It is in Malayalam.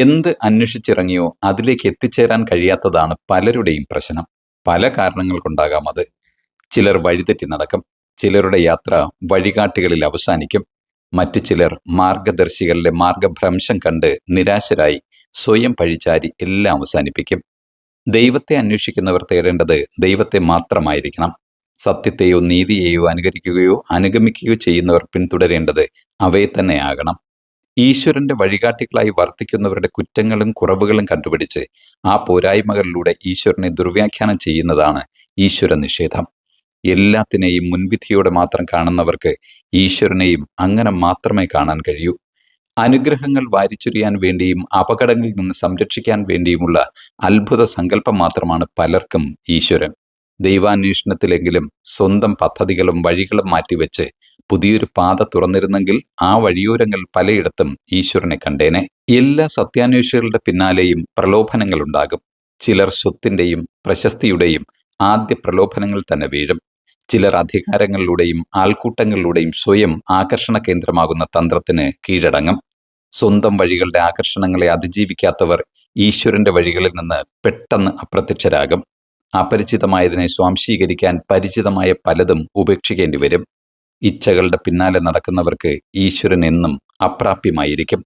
എന്ത് അന്വേഷിച്ചിറങ്ങിയോ അതിലേക്ക് എത്തിച്ചേരാൻ കഴിയാത്തതാണ് പലരുടെയും പ്രശ്നം. പല കാരണങ്ങൾ കൊണ്ടാകാം അത്. ചിലർ വഴിതെറ്റി നടക്കും. ചിലരുടെ യാത്ര വഴികാട്ടികളിൽ അവസാനിക്കും. മറ്റു ചിലർ മാർഗദർശികളുടെ മാർഗഭ്രംശം കണ്ട് നിരാശരായി സ്വയം പഴിച്ചാരി എല്ലാം അവസാനിപ്പിക്കും. ദൈവത്തെ അന്വേഷിക്കുന്നവർ തേടേണ്ടത് ദൈവത്തെ മാത്രമായിരിക്കണം. സത്യത്തെയോ നീതിയെയോ അനുകരിക്കുകയോ അനുഗമിക്കുകയോ ചെയ്യുന്നവർ പിന്തുടരേണ്ടത് അവയെ തന്നെയാകണം ഈശ്വരന്റെ വഴികാട്ടികളായി വർത്തിക്കുന്നവരുടെ കുറ്റങ്ങളും കുറവുകളും കണ്ടുപിടിച്ച് ആ പോരായ്മകളിലൂടെ ഈശ്വരനെ ദുർവ്യാഖ്യാനം ചെയ്യുന്നതാണ് ഈശ്വര നിഷേധം. എല്ലാത്തിനെയും മുൻവിധിയോടെ മാത്രം കാണുന്നവർക്ക് ഈശ്വരനെയും അങ്ങനെ മാത്രമേ കാണാൻ കഴിയൂ. അനുഗ്രഹങ്ങൾ വാരിച്ചൊരിയാൻ വേണ്ടിയും അപകടങ്ങളിൽ നിന്ന് സംരക്ഷിക്കാൻ വേണ്ടിയുമുള്ള അത്ഭുത സങ്കല്പം മാത്രമാണ് പലർക്കും ഈശ്വരൻ. ദൈവാന്വേഷണത്തിലെങ്കിലും സ്വന്തം പദ്ധതികളും വഴികളും മാറ്റിവെച്ച് പുതിയൊരു പാത തുറന്നിരുന്നെങ്കിൽ ആ വഴിയോരങ്ങൾ പലയിടത്തും ഈശ്വരനെ കണ്ടേനെ. എല്ലാ സത്യാന്വേഷികളുടെ പിന്നാലെയും പ്രലോഭനങ്ങൾ ഉണ്ടാകും ചിലർ സ്വത്തിന്റെയും പ്രശസ്തിയുടെയും ആദ്യ പ്രലോഭനങ്ങൾ തന്നെ വീഴും. ചിലർ അധികാരങ്ങളിലൂടെയും ആൾക്കൂട്ടങ്ങളിലൂടെയും സ്വയം ആകർഷണ കേന്ദ്രമാകുന്ന തന്ത്രത്തിന് കീഴടങ്ങും. സ്വന്തം വഴികളുടെ ആകർഷണങ്ങളെ അതിജീവിക്കാത്തവർ ഈശ്വരന്റെ വഴികളിൽ നിന്ന് പെട്ടെന്ന് അപ്രത്യക്ഷരാകും. അപരിചിതമായതിനെ സ്വാംശീകരിക്കാൻ പരിചിതമായ പലതും ഉപേക്ഷിക്കേണ്ടി വരും ഇച്ഛകളുടെ പിന്നാലെ നടക്കുന്നവർക്ക് ഈശ്വരൻ എന്നും അപ്രാപ്യമായിരിക്കും.